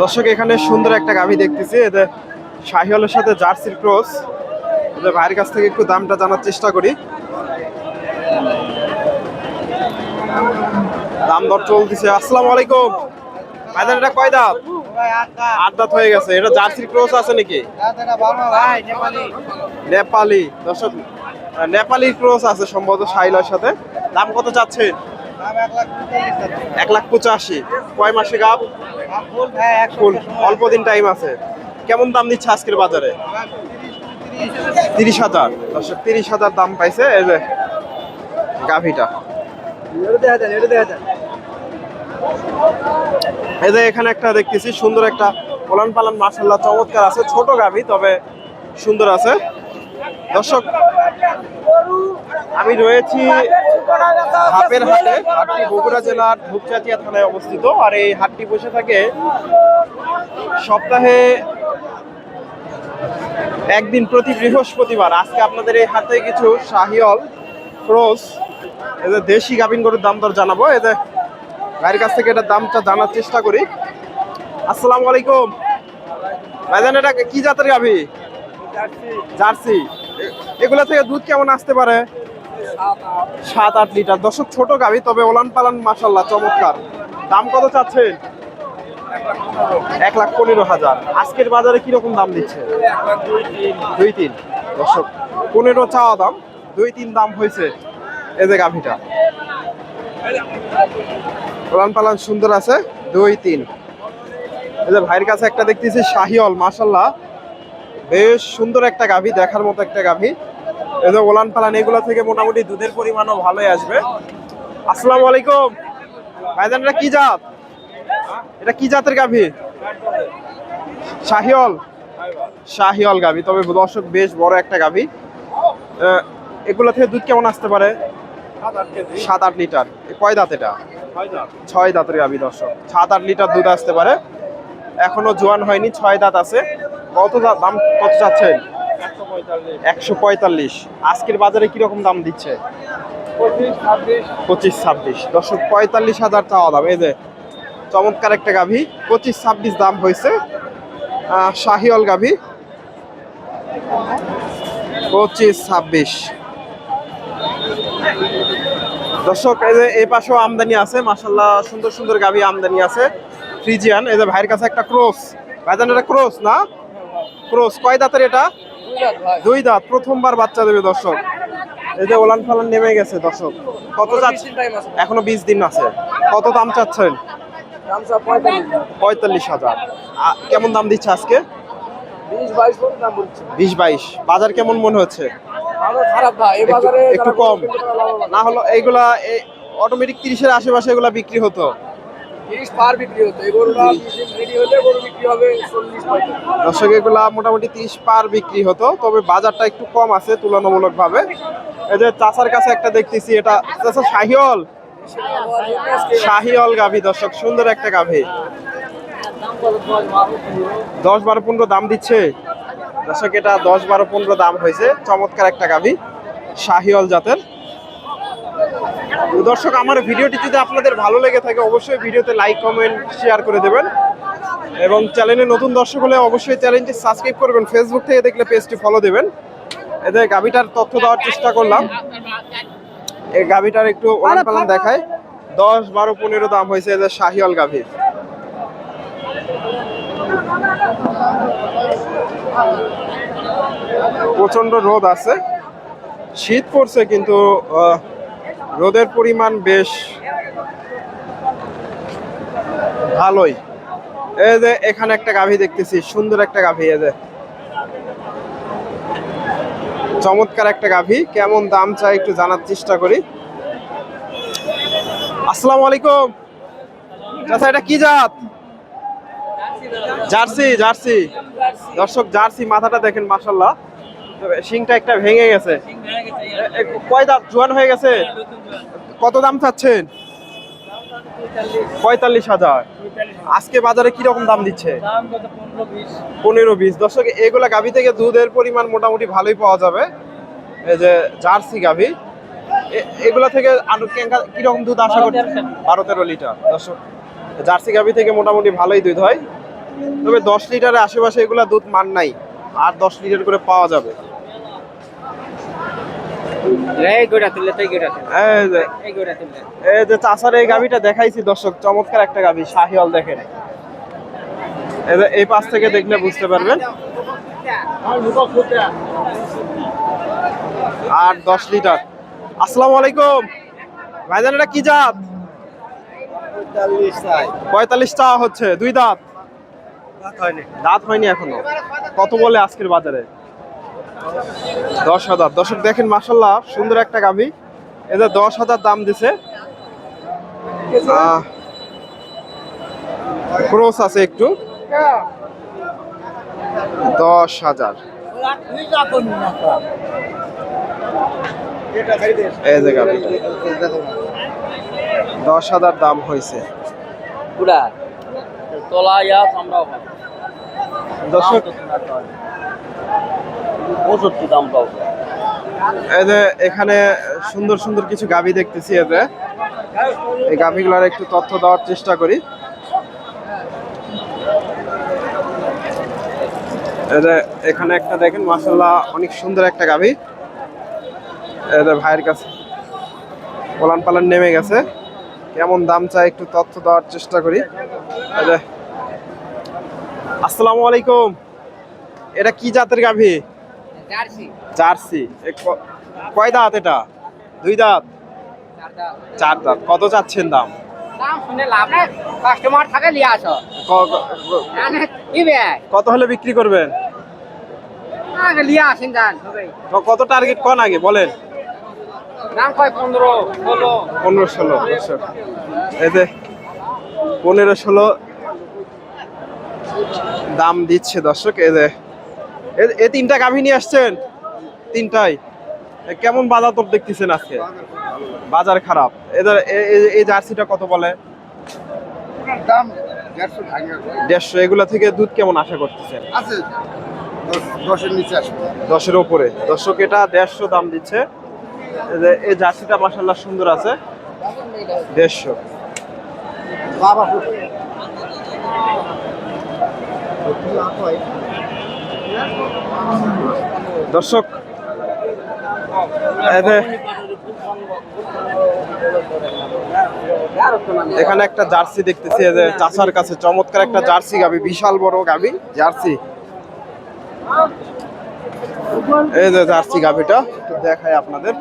দর্শক, এখানে সুন্দর একটা গাভী দেখতেছি। এদের শাহিওয়ালের সাথে জার্সির ক্রস। এদের ভাইয়ের কাছ থেকে একটু দামটা জানার চেষ্টা করি। দাম দর চলতেছে। আসসালামু আলাইকুম। ভাইজান, এটা কয় দাঁত? আট হয়ে গেছে। এটা জার্সির ক্রস আছে নাকি? নেপালি। দর্শক নেপালি ক্রস আছে সম্ভবত শাহিলার সাথে। দাম কত চাচ্ছেন? এক লাখ পঁচাশি। কয় মাসে গাব? অল্প দিন টাইম আছে। কেমন দাম দিচ্ছে আজকের বাজারে? তিরিশ হাজার। তিরিশ হাজার দাম পাইছে এই যে গাভিটা। এই যে এখানে একটা দেখতেছি, সুন্দর একটা পোলান পালান মার্শাল্লাহ চমৎকার আছে। ছোট গাভি, তবে সুন্দর আছে। দর্শক, আমি রয়েছি হাপের হাটে হাটটি বগুড়া জেলার ধূপচাচিয়া থানায় অবস্থিত। আর এই হাটটি বসে থাকে সপ্তাহে একদিন প্রতি বৃহস্পতিবার। আজকে আপনাদের এই হাতে কিছু শাহিয়ল ক্রস এদের দেশি গাভিন গরুর দাম দর জানাব। এদের গাড়ির কাছ থেকে এটার দামটা জানার চেষ্টা করি। আসসালামু আলাইকুম। ভাইজান, এটা কি জাতের গাভি? জার্সি। এগুলা থেকে দুধ কেমন আসতে পারে? সাত আট লিটার। দর্শক, ছোট গাভি, তবে ওলান পালান মাসাল্লাহ চমৎকার। দাম কত চাচ্ছেন? এক লাখ পনেরো হাজার। আজকের বাজারে কীরকম দাম দিচ্ছে? দুই তিন। দর্শক, পনেরো চাওয়া দাম, দুই তিন দাম হয়েছে এই যে গাভিটা। ওলান পালান সুন্দর আছে, দুই তিন। এই যে ভাইয়ের কাছে একটা দেখতেছি শাহিওল মাসাল্লাহ বেশ সুন্দর একটা গাভী দেখার মতো একটা গাভী। এই যে ওলান পালান এগুলো থেকে মোটামুটি দুধের পরিমাণও ভালোই আসবে। আসসালামু আলাইকুম। ভাইজান এটা কি জাত? এটা কি জাতের গাভী? শাহিওল শাহিওল গাভী। তবে দর্শক বেশ বড় একটা গাভী। এগুলো থেকে দুধ কেমন আসতে পারে? সাত আট লিটার। কয় দাঁত এটা? ছয় দাঁতের গাভী দর্শক। সাত আট লিটার দুধ আসতে পারে। এখনও জোয়ান হয়নি ছয় দাঁত আছে। কত দাম কত চাচ্ছেন একশো পঁয়তাল্লিশ। আজকের বাজারে কীরকম দাম দিচ্ছে? পঁচিশ ছাব্বিশ। দর্শক, পঁয়তাল্লিশ হাজার চাওয়া দাম। এই যে চমৎকার একটা গাভী। পঁচিশ ছাব্বিশ দাম হয়েছে। শাহিওল গাভী। পঁচিশ ছাব্বিশ। দর্শক, এই যে এই পাশেও আমদানি আছে। মাসাল্লাহ সুন্দর সুন্দর গাভী আমদানি আছে। ফ্রিজিয়ান। এই যে ভাইয়ের কাছে একটা ক্রস। ভাইজান, এটা ক্রস না? ক্রস কয় দাঁতের এটা? দুই দাঁত প্রথমবার বাচ্চা দেবে দর্শক। এই যে ওলান ফালান নেমে গেছে দর্শক। কত চাচ্ছেন? এখনও বিশ দিন আছে। কত দাম চাচ্ছেন? পঁয়তাল্লিশ হাজার। কেমন দাম দিচ্ছে আজকে? বিশ বাইশ বাজার কেমন মনে হচ্ছে? একটু- কম। না হলো এইগুলা অটোমেটিক তিরিশের আশেপাশে এগুলা বিক্রি হতো? দর্শক এগুলা মোটামুটি তিরিশ পার বিক্রি হতো তবে বাজারটা একটু কম আছে তুলনামূলক ভাবে এই যে চাচার কাছে একটা দেখতেছি এটা চাচা শাহিওল শাহিওল গাভী দর্শক সুন্দর একটা গাভী। দশ বারো পনেরো দাম দিচ্ছে। দর্শক এটা দশ বারো পনেরো দাম হয়েছে চমৎকার একটা গাভী শাহিওল জাতের। দর্শক, আমার ভিডিওটি যদি আপনাদের ভালো লেগে থাকে, অবশ্যই ভিডিওতে লাইক কমেন্ট শেয়ার করে দেবেন। এবং চ্যানেলে নতুন দর্শক হলে অবশ্যই চ্যানেলটি সাবস্ক্রাইব করবেন। ফেসবুক থেকে দেখলে পেজটি ফলো দেবেন। এতে গাভিটার তথ্য দেওয়ার চেষ্টা করলাম। এই গাভিটার একটু পালান দেখায়। দশ, বারো, পনেরো দাম হয়েছে এদের শাহিওল গাভীর। প্রচণ্ড রোদ আছে। শীত পড়ছে কিন্তু রোদের পরিমাণ বেশ ভালোই। এই যে এখানে একটা গাভী দেখতেছি, সুন্দর একটা গাভী, এই যে। চমৎকার একটা গাভী, কেমন দাম চাই একটু জানার চেষ্টা করি। আসসালামু আলাইকুম। চাচা, এটা কি জাত? Jersey jersey. দর্শক, জার্সি মাথাটা দেখেন মাসাল্লাহ শিংটা একটা ভেঙে গেছে। কয় জোয়ান হয়ে গেছে? কত দাম চাচ্ছেন? পঁয়তাল্লিশ হাজার। আজকে বাজারে কি রকম দাম দিচ্ছে? পনেরো বিশ। দর্শক, এগুলা গাভী থেকে দুধের পরিমাণ মোটামুটি ভালোই পাওয়া যাবে। এই যে জার্সি গাভী। এগুলা থেকে আরও কেঙ্কা- কীরকম দুধ আশা করছেন? বারো তেরো লিটার। দর্শক, জার্সি গাভি থেকে মোটামুটি ভালোই দুধ হয়। তবে দশ লিটারের আশেপাশে এগুলা দুধ মান নাই। আর দশ লিটার করে পাওয়া যাবে। এই যে চাষার গাভিটা দেখাইছি দর্শক চমৎকার একটা গাভি শাহিওয়াল দেখেন। এই যে এই পাশ থেকে দেখলে বুঝতে পারবেন। আর দশ লিটার। আসসালামু আলাইকুম। ভাইজান এটা কি জাত? পঁয়তাল্লিশ টাকা হচ্ছে দুই দাঁত। দাঁত হয়নি। এখনও। কত বলে আজকের বাজারে? দশ হাজার। দর্শক দেখেন মাসাল্লাহ সুন্দর একটা গাভি। এদের দশ হাজার দাম দিছে। ক্রোস আছে একটু। দশ হাজার। দশ হাজার দাম হয়েছে পুরা। তোলা আমরাও দর্শক পঁচাত্তর দাম পাবো এই যে এখানে সুন্দর সুন্দর কিছু গাভি দেখতেছি এই যে। এই গাভিগুলোর একটু তথ্য দেওয়ার চেষ্টা করি। এখানে একটা দেখেন মাসাল্লাহ অনেক সুন্দর একটা গাভি। ভাইয়ের কাছে পোলান পালান নেমে গেছে। কেমন দাম চাই একটু তথ্য দেওয়ার চেষ্টা করি। আসসালামু আলাইকুম। এটা কি জাতের গাভী? জার্সি। কয় দাঁত এটা? দুই দাঁত? চার দাঁত। কত চাচ্ছেন দাম? দাম শুনে লাভ নাই। কাস্টমার থাকে লিয়ে আসো। কত হলে বিক্রি করবেন? আগে লিয়ে আসেন যান কত টার্গেট কন আগে? বলেন। দাম কয়? পনেরো ষোলো। পনেরো ষোলো। দর্শক। এই যে পনেরো ষোলো দাম দিচ্ছে দর্শক যে এ- তিনটা গাভী নিয়ে আসছেন? তিনটাই। এ কেমন বাজার তোর দেখতেছেন আজকে? বাজার খারাপ। এদের এই জার্সিটা কত বলে? দাম দেড়শো এগুলা থেকে দুধ কেমন আশা করতেছেন? দশের নিচে আসবে। দশের ওপরে। দর্শক এটা দেড়শো দাম দিচ্ছে। এই এই জার্সিটা মাসাল্লাহ সুন্দর আছে। দেড়শো। বাবা দর্শক এখানে একটা জার্সি দেখতেছি যে চাষার কাছে চমৎকার একটা জার্সি গাবি, বিশাল বড় গাবি, জার্সি। এই যে জার্সি একটু দেখাই আপনাদের।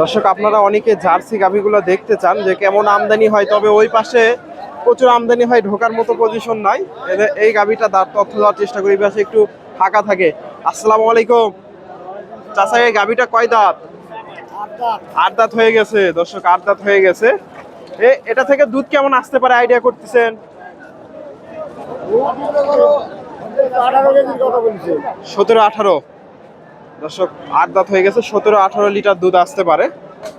দর্শক আপনারা অনেকে জার্সি গাভিগুলো দেখতে চান যে কেমন আমদানি হয় তবে ওই পাশে প্রচুর আমদানি হয় ঢোকার মতো পজিশন নাই। এই গাভিটা দাঁত তথ্য দেওয়ার চেষ্টা করি পাশে একটু ফাঁকা থাকে। আসসালামু আলাইকুম। চাচা এই গাভিটা কয় দাঁত? আট দাঁত। হয়ে গেছে। দর্শক আট দাঁত হয়ে গেছে। এ এটা থেকে দুধ কেমন আসতে পারে আইডিয়া করতেছেন? সতেরো আঠারো। দর্শক আট দাঁত হয়ে গেছে সতেরো আঠারো লিটার দুধ আসতে পারে।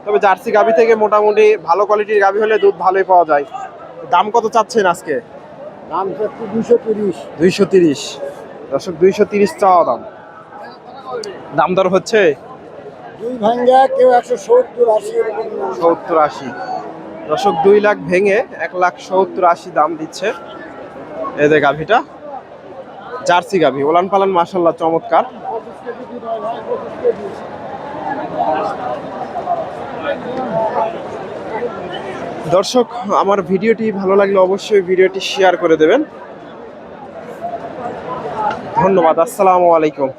তবে জার্সি গাভি থেকে মোটামুটি ভালো কোয়ালিটির গাভি হলে দুধ ভালোই পাওয়া যায়। দাম কত চাচ্ছেন আজকে? দাম হচ্ছে দুশো তিরিশ। দুইশো তিরিশ। দর্শক দুইশো তিরিশ চাওয়া দাম। দাম দর হচ্ছে? দুই ভাঙ্গা কেউ একশো সত্তর আশি সত্তর আশি। দর্শক দুই লাখ ভেঙে এক লাখ সত্তর আশি দাম দিচ্ছে এই যে গাভিটা। জার্সি গাভি ওলান পালান মাসাল্লাহ চমৎকার। দর্শক আমার ভিডিওটি ভালো লাগলে অবশ্যই ভিডিওটি শেয়ার করে দেবেন। ধন্যবাদ আসসালামু আলাইকুম।